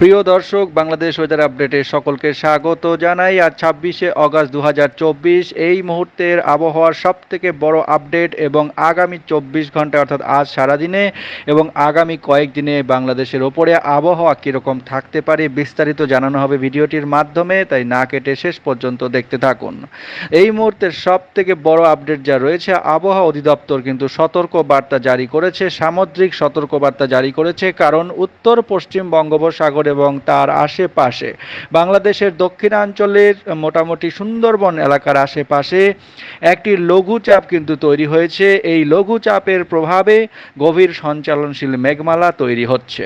প্রিয় দর্শক, বাংলাদেশ ওয়েদার আপডেটে সকলকে স্বাগত জানাই। আর ছাব্বিশে অগস্ট দু এই মুহূর্তের আবহাওয়ার সব থেকে বড় আপডেট এবং আগামী চব্বিশ ঘণ্টা, অর্থাৎ আজ সারাদিনে এবং আগামী কয়েকদিনে বাংলাদেশের ওপরে আবহাওয়া কীরকম থাকতে পারে বিস্তারিত জানানো হবে ভিডিওটির মাধ্যমে, তাই না কেটে শেষ পর্যন্ত দেখতে থাকুন। এই মুহূর্তের সব থেকে বড় আপডেট যা রয়েছে, আবহাওয়া অধিদপ্তর কিন্তু সতর্ক বার্তা জারি করেছে, সামুদ্রিক সতর্ক বার্তা জারি করেছে, কারণ উত্তর পশ্চিম বঙ্গোপসাগর এবং তার আশেপাশে। বাংলাদেশের দক্ষিণাঞ্চলের মোটামুটি সুন্দরবন এলাকার আশেপাশে একটি লঘুচাপ কিন্তু তৈরি হয়েছে। এই লঘুচাপের প্রভাবে গভীর সঞ্চালনশীল মেঘমালা তৈরি হচ্ছে।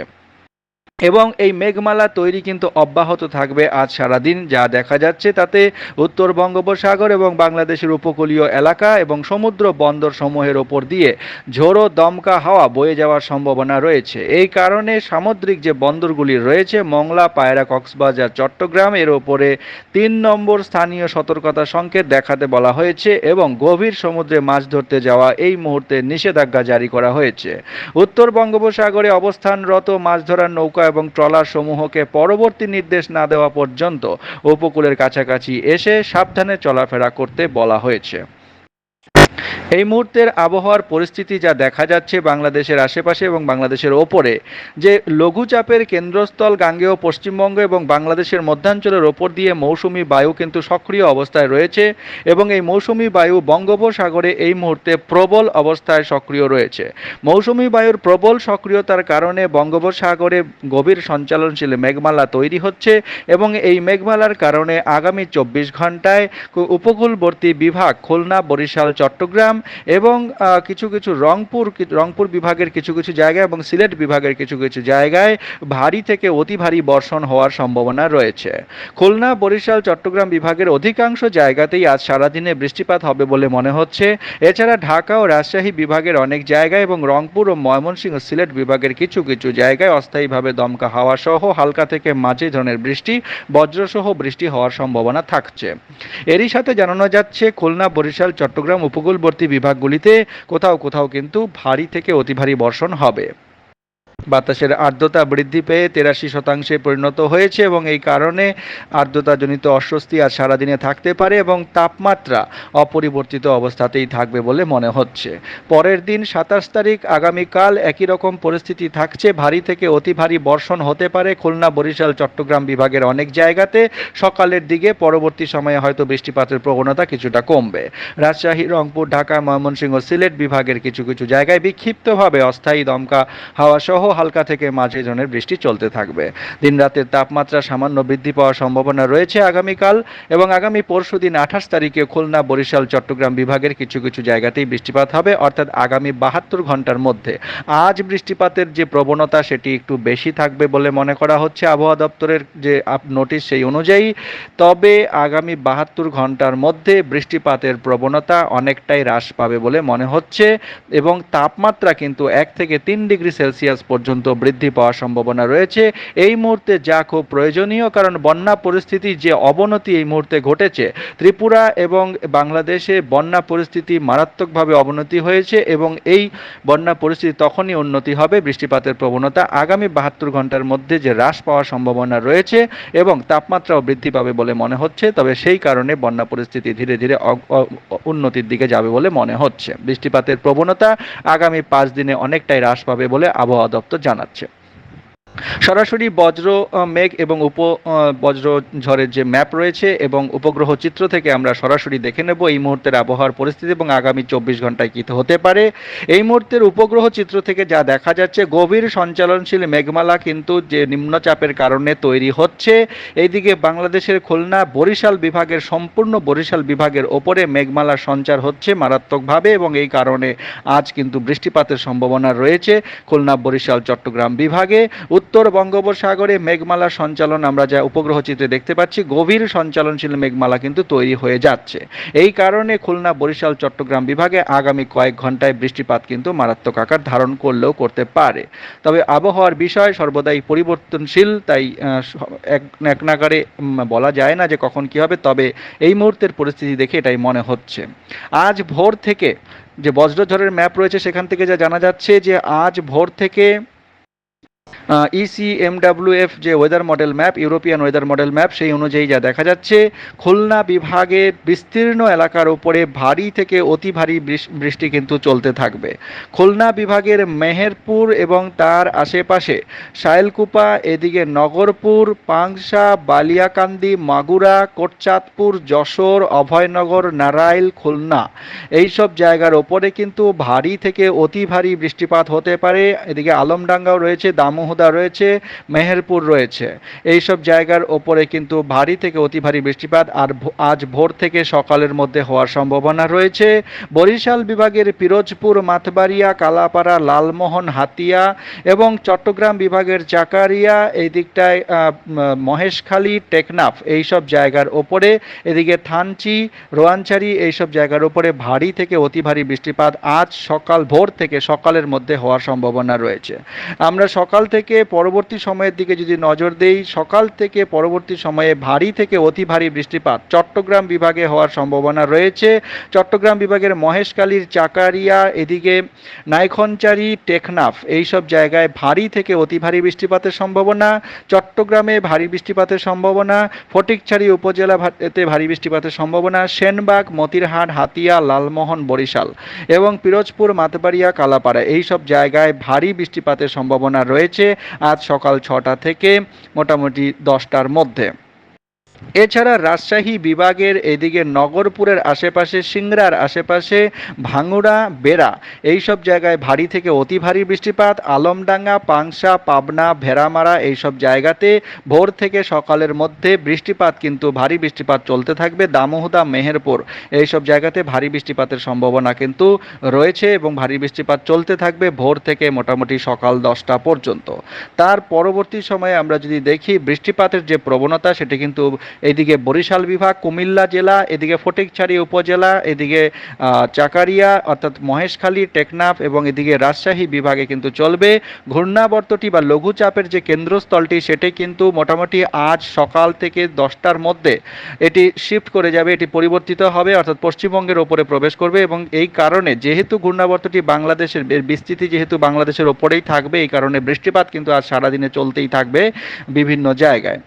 এবং এই মেঘমালা তৈরি কিন্তু অব্যাহত থাকবে আজ সারাদিন, যা দেখা যাচ্ছে তাতে উত্তর বঙ্গোপসাগর এবং বাংলাদেশের উপকূলীয় এলাকা এবং সমুদ্র বন্দর সমূহের ওপর দিয়ে ঝোড়ো দমকা হাওয়া বয়ে যাওয়ার সম্ভাবনা রয়েছে। এই কারণে সামুদ্রিক যে বন্দরগুলি রয়েছে, মংলা, পায়রা, কক্সবাজার, চট্টগ্রাম, এর ওপরে তিন নম্বর স্থানীয় সতর্কতা সংকেত দেখাতে বলা হয়েছে এবং গভীর সমুদ্রে মাছ ধরতে যাওয়া এই মুহূর্তে নিষেধাজ্ঞা জারি করা হয়েছে। উত্তর বঙ্গোপসাগরে অবস্থানরত মাছ ধরার নৌকা এবং ট্রলার সমূহকে পরবর্তী নির্দেশ না দেওয়া পর্যন্ত উপকূলের কাছাকাছি এসে সাবধানে চলাফেরা করতে বলা হয়েছে। এই মুহূর্তের আবহাওয়ার পরিস্থিতি যা দেখা যাচ্ছে বাংলাদেশের আশেপাশে এবং বাংলাদেশের ওপরে, যে লঘুচাপের কেন্দ্রস্থল গাঙ্গেয় পশ্চিমবঙ্গ এবং বাংলাদেশের মধ্যাঞ্চলের ওপর দিয়ে মৌসুমি বায়ু কিন্তু সক্রিয় অবস্থায় রয়েছে এবং এই মৌসুমি বায়ু বঙ্গোপসাগরে এই মুহূর্তে প্রবল অবস্থায় সক্রিয় রয়েছে। মৌসুমি বায়ুর প্রবল সক্রিয়তার কারণে বঙ্গোপসাগরে গভীর সঞ্চালনশীল মেঘমালা তৈরি হচ্ছে এবং এই মেঘমালার কারণে আগামী চব্বিশ ঘন্টায় উপকূলবর্তী বিভাগ খুলনা, বরিশাল, চট্টগ্রাম এবং কিছু কিছু রংপুর রংপুর বিভাগের কিছু কিছু জায়গায় এবং সিলেট বিভাগের কিছু কিছু জায়গায় ভারী থেকে অতি ভারী বর্ষণ হওয়ার সম্ভাবনা রয়েছে। খুলনা, বরিশাল, চট্টগ্রাম বিভাগের অধিকাংশ জায়গাতেই আজ সারাদিনে বৃষ্টিপাত হবে বলে মনে হচ্ছে। এছাড়া ঢাকা ও রাজশাহী বিভাগের অনেক জায়গায় এবং রংপুর ও ময়মনসিংহ সিলেট বিভাগের কিছু কিছু জায়গায় অস্থায়ীভাবে দমকা হাওয়া সহ হালকা থেকে মাঝে ধরনের বৃষ্টি, বজ্রসহ বৃষ্টি হওয়ার সম্ভাবনা থাকছে। এরই সাথে জানানো যাচ্ছে, খুলনা, বরিশাল, চট্টগ্রাম উপকূলবর্তী বিভাগগুলিতে কোথাও কোথাও কিন্তু ভারী থেকে অতি ভারী বর্ষণ হবে। বাতাসের আর্দ্রতা বৃদ্ধি পেয়ে তেরাশি শতাংশে পরিণত হয়েছে এবং এই কারণে আর্দ্রতাজনিত অস্বস্তি আর সারাদিনে থাকতে পারে এবং তাপমাত্রা অপরিবর্তিত অবস্থাতেই থাকবে বলে মনে হচ্ছে। পরের দিন সাতাশ তারিখ আগামীকাল একই রকম পরিস্থিতি থাকছে। ভারী থেকে অতি ভারী বর্ষণ হতে পারে খুলনা, বরিশাল, চট্টগ্রাম বিভাগের অনেক জায়গাতে। সকালের দিকে পরবর্তী সময়ে হয়তো বৃষ্টিপাতের প্রবণতা কিছুটা কমবে। রাজশাহী, রংপুর, ঢাকা, ময়মনসিংহ সিলেট বিভাগের কিছু কিছু জায়গায় বিক্ষিপ্তভাবে অস্থায়ী দমকা হাওয়া সহ হালকা থেকে মাঝে ধরনের বৃষ্টি চলতে থাকবে। দিন রাতের তাপমাত্রা সামান্য বৃদ্ধি পাওয়ার সম্ভাবনা রয়েছে আগামীকাল এবং আগামী পরশু দিন আঠাশ তারিখে খুলনা, বরিশাল, চট্টগ্রাম বিভাগের কিছু কিছু জায়গাতেই বৃষ্টিপাত হবে, অর্থাৎ আগামী বাহাত্তর ঘণ্টার মধ্যে। আজ বৃষ্টিপাতের যে প্রবণতা সেটি একটু বেশি থাকবে বলে মনে করা হচ্ছে আবহাওয়া দপ্তরের যে নোটিশ সেই অনুযায়ী। তবে আগামী বাহাত্তর ঘণ্টার মধ্যে বৃষ্টিপাতের প্রবণতা অনেকটাই হ্রাস পাবে বলে মনে হচ্ছে এবং তাপমাত্রা কিন্তু এক থেকে তিন ডিগ্রি সেলসিয়াস পর্যন্ত বৃদ্ধি পাওয়ার সম্ভাবনা রয়েছে। এই মুহূর্তে যা খুব প্রয়োজনীয়, কারণ বন্যা পরিস্থিতি যে অবনতি এই মুহূর্তে ঘটেছে, ত্রিপুরা এবং বাংলাদেশে বন্যা পরিস্থিতি মারাত্মকভাবে অবনতি হয়েছে এবং এই বন্যা পরিস্থিতি তখনই উন্নতি হবে। বৃষ্টিপাতের প্রবণতা আগামী বাহাত্তর ঘণ্টার মধ্যে যে হ্রাস পাওয়ার সম্ভাবনা রয়েছে এবং তাপমাত্রাও বৃদ্ধি পাবে বলে মনে হচ্ছে, তবে সেই কারণে বন্যা পরিস্থিতি ধীরে ধীরে উন্নতির দিকে যাবে বলে মনে হচ্ছে। বৃষ্টিপাতের প্রবণতা আগামী পাঁচ দিনে অনেকটাই হ্রাস পাবে বলে আবহাওয়া দপ্তর জানাচ্ছে। সরাসরি বজ্র মেঘ এবং উপ বজ্র ঝড়ের যে ম্যাপ রয়েছে এবং উপগ্রহ চিত্র থেকে আমরা সরাসরি দেখে নেব এই মুহূর্তের আবহাওয়ার পরিস্থিতি এবং আগামী চব্বিশ ঘন্টায় কী হতে পারে। এই মুহূর্তের উপগ্রহ চিত্র থেকে যা দেখা যাচ্ছে, গভীর সঞ্চালনশীল মেঘমালা কিন্তু যে নিম্নচাপের কারণে তৈরি হচ্ছে। এইদিকে বাংলাদেশের খুলনা বরিশাল বিভাগের সম্পূর্ণ বরিশাল বিভাগের ওপরে মেঘমালার সঞ্চার হচ্ছে মারাত্মকভাবে এবং এই কারণে আজ কিন্তু বৃষ্টিপাতের সম্ভাবনা রয়েছে। খুলনা, বরিশাল, চট্টগ্রাম বিভাগে। উত্তর বঙ্গোপসাগরে মেঘমালা সঞ্চালন আমরা যা উপগ্রহ চিত্রে দেখতে পাচ্ছি, গভীর সঞ্চালনশীল মেঘমালা কিন্তু তৈরি হয়ে যাচ্ছে। এই কারণে খুলনা, বরিশাল, চট্টগ্রাম বিভাগে আগামী কয়েক ঘন্টায় বৃষ্টিপাত কিন্তু মারাত্মক আকার ধারণ করলেও করতে পারে। তবে আবহাওয়ার বিষয় সর্বদাই পরিবর্তনশীল, তাই এক নাগারে বলা যায় না যে কখন কি হবে, তবে এই মুহূর্তের পরিস্থিতি দেখে এটাই মনে হচ্ছে। আজ ভোর থেকে যে বজ্রঝড়ের ম্যাপ রয়েছে, সেখান থেকে যা জানা যাচ্ছে যে আজ ভোর থেকে E C M W F যে weather model map European weather model map সেই অনুযায়ী যা দেখা যাচ্ছে, খুলনা বিভাগের বিস্তীর্ণ এলাকার উপরে ভারী থেকে অতি ভারী বৃষ্টি কিন্তু চলতে থাকবে। খুলনা বিভাগের মেহেরপুর এবং তার আশেপাশে শায়েলকুপা এদিকে নগরপুর, পাংশা, বালিয়াকান্দি, মাগুরা, কোটচাঁদপুর, যশোর, অভয়নগর নারাইল খুলনা। এই সব জায়গার ওপরে কিন্তু ভারী থেকে অতি ভারী বৃষ্টিপাত হতে পারে। এদিকে আলমডাঙ্গাও রয়েছে, দামোহদা রয়েছে, মেহেরপুর রয়েছে। এই সব জায়গার ওপরে কিন্তু ভারী থেকে অতি ভারী বৃষ্টিপাত আর আজ ভোর থেকে সকালের মধ্যে হওয়ার সম্ভাবনা রয়েছে। বরিশাল বিভাগের পিরোজপুর মাথবাড়িয়া কালাপাড়া, লালমোহন, হাতিয়া এবং চট্টগ্রাম বিভাগের চাকারিয়া এই দিকটায় মহেশখালী, টেকনাফ এই সব জায়গার ওপরে, এদিকে থানচি রোয়াঞ্চারি এইসব জায়গার ওপরে ভারী থেকে অতি ভারী বৃষ্টিপাত আজ সকাল, ভোর থেকে সকালের মধ্যে হওয়ার সম্ভাবনা রয়েছে। আমরা সকাল থেকে পরবর্তী সময়ের দিকে যদি নজর দেই, সকাল থেকে পরবর্তী সময়ে ভারী থেকে অতি ভারী বৃষ্টিপাত চট্টগ্রাম বিভাগে হওয়ার সম্ভাবনা রয়েছে। চট্টগ্রাম বিভাগের মহেশখালীর চাকারিয়া, এদিকে নাইখনচারি, টেকনাফ এইসব জায়গায় ভারী থেকে অতি ভারী বৃষ্টিপাতের সম্ভাবনা। চট্টগ্রামে ভারী বৃষ্টিপাতের সম্ভাবনা। ফটিকছড়ি উপজেলা এতে ভারী বৃষ্টিপাতের সম্ভাবনা। সেনবাগ, মতিরহাট, হাতিয়া, লালমোহন, বরিশাল এবং পিরোজপুর, মাতবাড়িয়া, কালাপাড়া এই সব জায়গায় ভারী বৃষ্টিপাতের সম্ভাবনা রয়েছে। আজ সকাল ছটা থেকে মোটামুটি দশটার মধ্যে। এছাড়া রাজশাহী বিভাগের এদিকে নগরপুরের আশেপাশে, সিংড়ার আশেপাশে, ভাঙুড়া, বেড়া, এইসব জায়গায় ভারী থেকে অতি ভারী বৃষ্টিপাত, আলমডাঙ্গা, পাংশা, পাবনা, ভেড়ামারা এইসব জায়গাতে ভোর থেকে সকালের মধ্যে বৃষ্টিপাত কিন্তু ভারী বৃষ্টিপাত চলতে থাকবে দামোহদা, মেহেরপুর। এইসব জায়গাতে ভারী বৃষ্টিপাতের সম্ভাবনা কিন্তু রয়েছে এবং ভারী বৃষ্টিপাত চলতে থাকবে ভোর থেকে মোটামুটি সকাল দশটা পর্যন্ত। তার পরবর্তী সময়ে আমরা যদি দেখি, বৃষ্টিপাতের যে প্রবণতা সেটি কিন্তু এদিকে বরিশাল বিভাগ, কুমিল্লা জেলা, এদিকে ফটিকছড়ি উপজেলা, এদিকে চাকারিয়া অর্থাৎ মহেশখালী, টেকনাফ এবং এদিকে রাজশাহী বিভাগে কিন্তু চলবে। ঘূর্ণাবর্তটি বা লঘুচাপের যে কেন্দ্রস্থলটি সেটি কিন্তু মোটামুটি আজ সকাল থেকে দশটার মধ্যে এটি শিফট করে যাবে, এটি পরিবর্তিত হবে, অর্থাৎ পশ্চিমবঙ্গের ওপরে প্রবেশ করবে এবং এই কারণে যেহেতু ঘূর্ণাবর্তটি বাংলাদেশের বিস্তৃতি যেহেতু বাংলাদেশের ওপরেই থাকবে, এই কারণে বৃষ্টিপাত কিন্তু আজ সারাদিনে চলতেই থাকবে বিভিন্ন জায়গায়।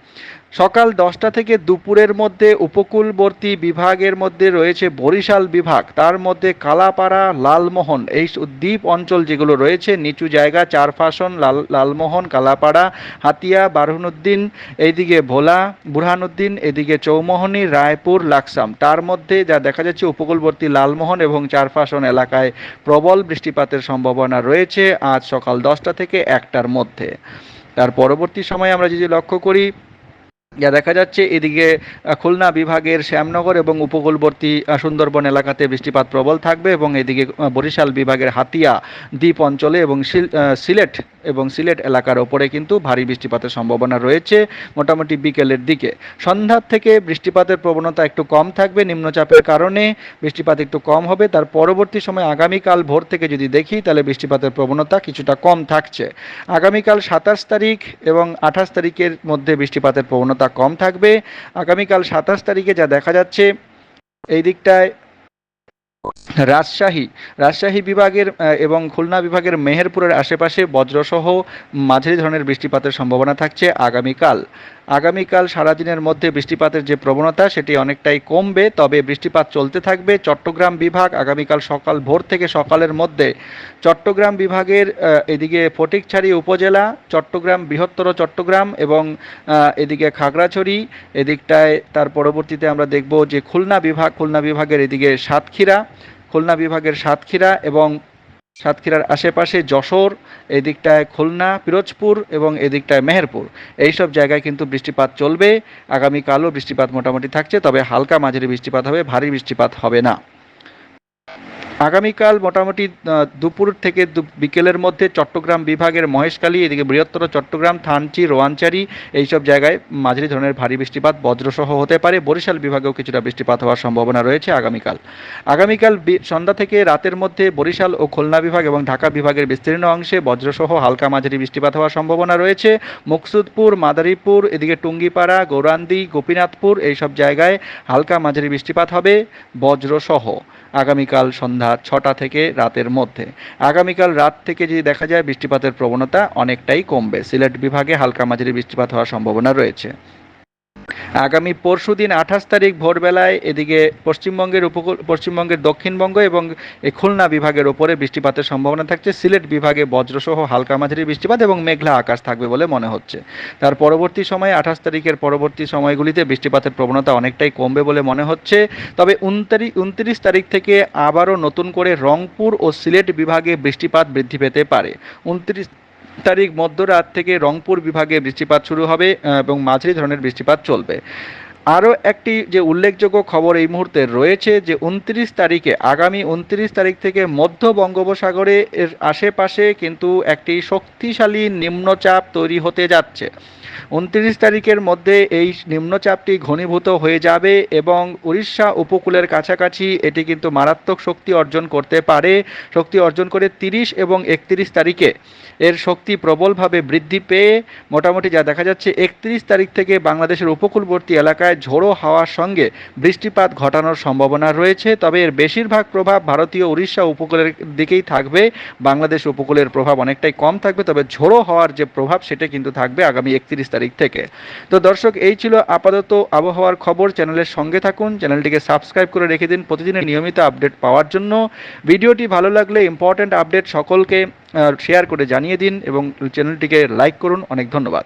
সকাল দশটা থেকে দুপুরের মধ্যে উপকূলবর্তী বিভাগের মধ্যে রয়েছে বরিশাল বিভাগ। তার মধ্যে কালাপাড়া, লালমোহন এই দ্বীপ অঞ্চল যেগুলো রয়েছে, নিচু জায়গা চারফাসন, লাল লালমোহন, কালাপাড়া, হাতিয়া বারহুনুদ্দিন এইদিকে ভোলা, বুরহানুদ্দিন, এদিকে চৌমোহনী, রায়পুর, লাকসাম। তার মধ্যে যা দেখা যাচ্ছে উপকূলবর্তী লালমোহন এবং চারফাসন এলাকায় প্রবল বৃষ্টিপাতের সম্ভাবনা রয়েছে আজ সকাল দশটা থেকে একটার মধ্যে। তার পরবর্তী সময়ে আমরা যদি লক্ষ্য করি যা দেখা যাচ্ছে, এদিকে খুলনা বিভাগের শ্যামনগর এবং উপকূলবর্তী সুন্দরবন এলাকাতে বৃষ্টিপাত প্রবল থাকবে এবং এদিকে বরিশাল বিভাগের হাতিয়া দ্বীপ অঞ্চলে এবং সিল- সিলেট এবং সিলেট এলাকার ওপরে কিন্তু ভারী বৃষ্টিপাতের সম্ভাবনা রয়েছে মোটামুটি বিকেলের দিকে। সন্ধ্যার থেকে বৃষ্টিপাতের প্রবণতা একটু কম থাকবে নিম্নচাপের কারণে, বৃষ্টিপাত একটু কম হবে। তার পরবর্তী সময় আগামীকাল ভোর থেকে যদি দেখি, তাহলে বৃষ্টিপাতের প্রবণতা কিছুটা কম থাকছে। আগামীকাল সাতাশ তারিখ এবং আঠাশ তারিখের মধ্যে বৃষ্টিপাতের প্রবণতা কম থাকবে। আগামীকাল সাতাশ তারিখে যা দেখা যাচ্ছে এই দিকটায় রাজশাহী রাজশাহী বিভাগের এবং খুলনা বিভাগের মেহেরপুরের আশেপাশে বজ্রসহ মাঝারি ধরনের বৃষ্টিপাতের সম্ভাবনা থাকছে আগামীকাল। আগামীকাল সারাদিনের মধ্যে বৃষ্টিপাতের যে প্রবণতা, সেটি অনেকটাই কমবে, তবে বৃষ্টিপাত চলতে থাকবে। চট্টগ্রাম বিভাগ আগামীকাল সকাল ভোর থেকে সকালের মধ্যে চট্টগ্রাম বিভাগের এদিকে ফটিকছড়ি উপজেলা, চট্টগ্রাম বৃহত্তর চট্টগ্রাম এবং এদিকে খাগড়াছড়ি, এদিকটায় তার পরবর্তীতে আমরা দেখব যে খুলনা বিভাগ, খুলনা বিভাগের এদিকে সাতক্ষীরা খুলনা বিভাগের সাতক্ষীরা এবং সাতক্ষীরার আশেপাশে যশোর, এদিকটায় খুলনা, পিরোজপুর এবং এদিকটায় মেহেরপুর। এইসব জায়গায় কিন্তু বৃষ্টিপাত চলবে। আগামীকালও বৃষ্টিপাত মোটামুটি থাকছে, তবে হালকা মাঝারি বৃষ্টিপাত হবে, ভারী বৃষ্টিপাত হবে না। আগামীকাল মোটামুটি দুপুর থেকে বিকেলের মধ্যে চট্টগ্রাম বিভাগের মহেশখালী, এদিকে বৃহত্তর চট্টগ্রাম, থানচি, রোয়াঞ্চারি এইসব জায়গায় মাঝারি ধরনের ভারী বৃষ্টিপাত বজ্রসহ হতে পারে। বরিশাল বিভাগেও কিছুটা বৃষ্টিপাত হওয়ার সম্ভাবনা রয়েছে আগামীকাল। আগামীকাল সন্ধ্যা থেকে রাতের মধ্যে বরিশাল ও খুলনা বিভাগ এবং ঢাকা বিভাগের বিস্তীর্ণ অংশে বজ্রসহ হালকা মাঝারি বৃষ্টিপাত হওয়ার সম্ভাবনা রয়েছে। মুকসুদপুর, মাদারীপুর, এদিকে টুঙ্গিপাড়া, গৌরান্দি, গোপীনাথপুর এইসব জায়গায় হালকা মাঝারি বৃষ্টিপাত হবে বজ্রসহ। আগামীকাল সন্ধ্যা ছটা থেকে রাতের মধ্যে। আগামীকাল রাত থেকে যদি দেখা যায় বৃষ্টিপাতের প্রবণতা অনেকটাই কমবে। সিলেট বিভাগে হালকা মাঝারি বৃষ্টিপাত হওয়ার সম্ভাবনা রয়েছে। আগামী পরশু দিন আঠাশ তারিখ ভোরবেলায় এদিকে পশ্চিমবঙ্গের উপকূল, পশ্চিমবঙ্গের দক্ষিণবঙ্গ এবং খুলনা বিভাগের ওপরে বৃষ্টিপাতের সম্ভাবনা থাকছে। সিলেট বিভাগে বজ্রসহ হালকা মাঝারি বৃষ্টিপাত এবং মেঘলা আকাশ থাকবে বলে মনে হচ্ছে। তার পরবর্তী সময়ে আঠাশ তারিখের পরবর্তী সময়গুলিতে বৃষ্টিপাতের প্রবণতা অনেকটাই কমবে বলে মনে হচ্ছে। তবে উনতারিখ উনত্রিশ তারিখ থেকে আবারও নতুন করে রংপুর ও সিলেট বিভাগে বৃষ্টিপাত বৃদ্ধি পেতে পারে। উনত্রিশ তারিখ মধ্যরাত থেকে রংপুর বিভাগে বৃষ্টিপাত শুরু হবে এবং মাঝারি ধরনের বৃষ্টিপাত চলবে। আরও একটি যে উল্লেখযোগ্য খবর এই মুহূর্তে রয়েছে যে, উনত্রিশ তারিখে, আগামী উনত্রিশ তারিখ থেকে মধ্য বঙ্গোপসাগরে এর আশেপাশে কিন্তু একটি শক্তিশালী নিম্নচাপ তৈরি হতে যাচ্ছে। উনত্রিশ তারিখের মধ্যে এই নিম্নচাপটি ঘনীভূত হয়ে যাবে এবং উড়িষ্যা উপকূলের কাছাকাছি এটি কিন্তু মারাত্মক শক্তি অর্জন করতে পারে। শক্তি অর্জন করে তিরিশ এবং একত্রিশ তারিখে এর শক্তি প্রবলভাবে বৃদ্ধি পেয়ে মোটামুটি যা দেখা যাচ্ছে, একত্রিশ তারিখ থেকে বাংলাদেশের উপকূলবর্তী এলাকায় ঝোড়ো হাওয়ার সঙ্গে বৃষ্টিপাত ঘটানোর সম্ভাবনা রয়েছে। তবে এর বেশিরভাগ প্রভাব ভারতীয় উড়িষ্যা উপকূলের দিকেই থাকবে। বাংলাদেশ উপকূলের প্রভাব অনেকটাই কম থাকবে, তবে ঝোড়ো হওয়ার যে প্রভাব সেটা কিন্তু থাকবে আগামী একত্রিশ তারিখ থেকে। তো দর্শক, এই ছিল আপাতত আবহাওয়ার খবর। চ্যানেলের সঙ্গে থাকুন, চ্যানেলটিকে সাবস্ক্রাইব করে রেখে দিন প্রতিদিনের নিয়মিত আপডেট পাওয়ার জন্য। ভিডিওটি ভালো লাগলে ইম্পর্ট্যান্ট আপডেট সকলকে শেয়ার করে জানিয়ে দিন এবং চ্যানেলটিকে লাইক করুন। অনেক ধন্যবাদ।